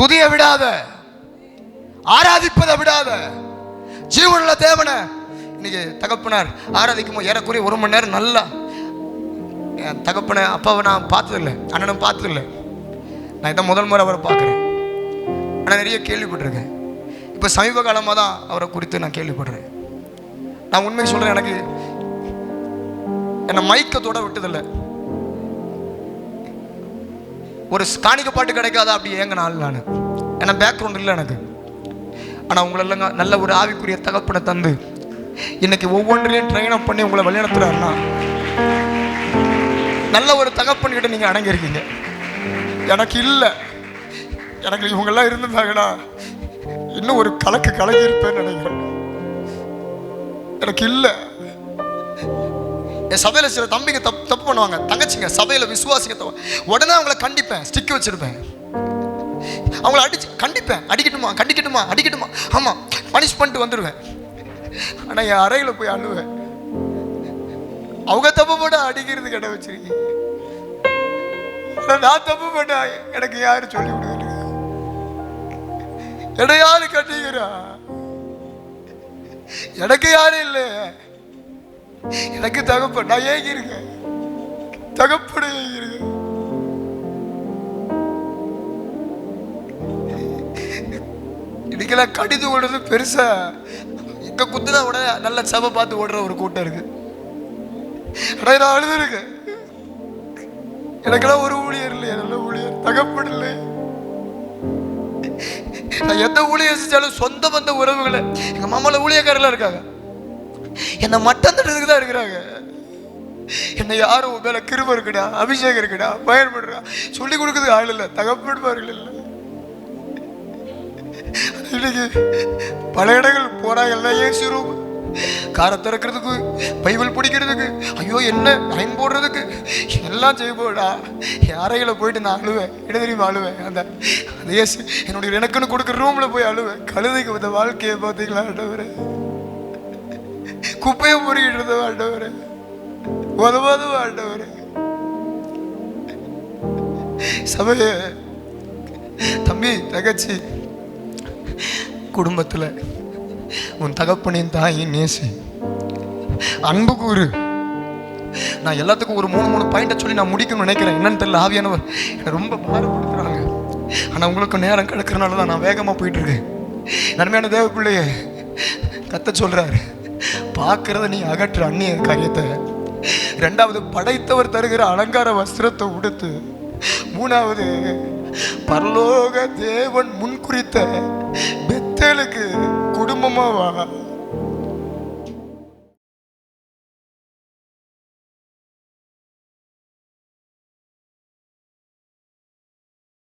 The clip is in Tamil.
துதிய விடாத ஆராதிப்பதை விடாத. ஜீவனுள்ள தேவனை இன்னைக்கு தகப்பனார் ஆராதிக்கும் போது ஏறக்குறைய ஒரு மணி நேரம் நல்லா என் தகப்பனை அப்பாவை நான் பார்த்ததில்லை அண்ணனும் பார்த்ததில்லை. நான் இதான் முதல் முறை அவரை பார்க்குறேன். ஆனால் நிறைய கேள்விப்பட்டிருக்கேன். இப்போ சமீப காலமாக தான் அவரை குறித்து நான் கேள்விப்படுறேன் நான் உண்மையை சொல்கிறேன் எனக்கு என்னை மயக்கத்தோட விட்டதில்லை. ஒரு காணிக்க பாட்டு கிடைக்காதா? அப்படி ஏங்கனாலும் நான். ஏன்னா பேக்ரவுண்ட் இல்லை எனக்கு. ஆனால் உங்களெல்லாம் நல்ல ஒரு ஆவிக்குரிய தகப்பனை தந்து இன்னைக்கு ஒவ்வொன்றிலையும் ட்ரெயின் அப் பண்ணி உங்களை வழிநடத்துறாருன்னா நல்ல ஒரு தகப்பன்கிட்ட நீங்கள் அடங்கியிருக்கீங்க. எனக்கு இல்லை. எனக்கு இவங்கெல்லாம் இருந்திருந்தாங்கன்னா இன்னும் ஒரு கலக்கு கலக்கி இருப்பேன்னு நினைக்கிறேன். எனக்கு இல்லை. என் சபையில் சில தம்பிங்க தப்பு தப்பு பண்ணுவாங்க. தங்கச்சிங்க சபையில் விசுவாசிங்க. தப்பு உடனே அவங்கள கண்டிப்பேன். ஸ்டிக் வச்சிருப்பேன். அவங்கள அடிச்சு கண்டிப்பேன். அடிக்கட்டுமா? கண்டிக்கட்டுமா? அடிக்கட்டுமா? ஆமாம் பனிஷ் பண்ணிட்டு வந்துடுவேன் ஆனால் என் அறையில் போய் அழுவேன். அவங்க தப்பு போட அடிக்கிறது கிடை வச்சிருக்கீங்க. நான் தப்பு பண்ண எனக்கு யாரு சொல்லி விடுறது என்னை யாரு கட்டிக்கிறா? எனக்கு யாரும் இல்லை. எனக்கு தகப்ப நான் ஏங்கி இருக்கேன் தகப்பட ஏங்கி இருக்கேன் இன்னைக்கெல்லாம் கடிது ஓடுறது பெருசா. எங்க குத்துனா உடனே நல்ல சபை பார்த்து ஓடுற ஒரு கூட்டம் இருக்கு. ஆனா நான் அழுதுருக்கேன். எனக்கெல்லாம் ஒரு ஊழியர் இல்லையா நல்ல ஊழியர். தகப்படு இல்லை. நான் எந்த ஊழியர் செஞ்சாலும் சொந்த பந்த உறவுகளை எங்க மாமால ஊழியக்காரெல்லாம் இருக்காங்க. என்னை மட்டம் தட்டுறதுக்கு தான் இருக்கிறாங்க. என்னை யாரும் உன் மேல கிருப இருக்குடா அபிஷேகம் இருக்குடா பயன்படுறா. சொல்லி கொடுக்கறதுக்கு ஆள் இல்லை. தகப்படுவார்கள் இல்லை. இன்னைக்கு பல இடங்கள் போறா எல்லாம் ஏசி ரூம் காரை திறக்கிறதுக்கு பைபிள் பிடிக்கிறதுக்கு ஐயோ என்ன லைன் போடுறதுக்கு. எல்லாம் செய்வோடா என் அறையில் போயிட்டு நான் அழுவேன். இட தெரியுமா அழுவேன்? அந்த அந்த ஏசி என்னுடைய எனக்குன்னு கொடுக்குற ரூமில் போய் அழுவேன். கழுதைக்கு வந்த வாழ்க்கையை பார்த்தீங்களா குப்பையை பொறுக்கிட்டு இருந்த ஆண்டவரே. உதவாத ஆண்டவரே. சபைய தம்பி தகச்சி குடும்பத்தில் உன் தகப்பனின் தாயின் நேசி. அன்பு கூறு. நான் எல்லாத்துக்கும் ஒரு மூணு மூணு பாயிண்ட்டை சொல்லி நான் முடிக்கணும்னு நினைக்கிறேன். என்னன்னு தெரியல ஆவியானவர். என்னை ரொம்ப பாரப்படுத்துகிறாங்க ஆனால் உங்களுக்கு நேரம் கிடக்கிறனால தான் நான் வேகமாக போயிட்டு இருக்கேன். நன்மையான தேவ பிள்ளைய கத்த சொல்கிறாரு பார்க்கறத நீ அகற்று அந்நிய காரியத்தை ரெண்டாவது படைத்தவர் தருகிற அலங்கார வஸ்திரத்தை உடுத்து. மூணாவது பரலோக தேவன் முன்குறித்த பெத்தேலுக்கு குடும்பமாக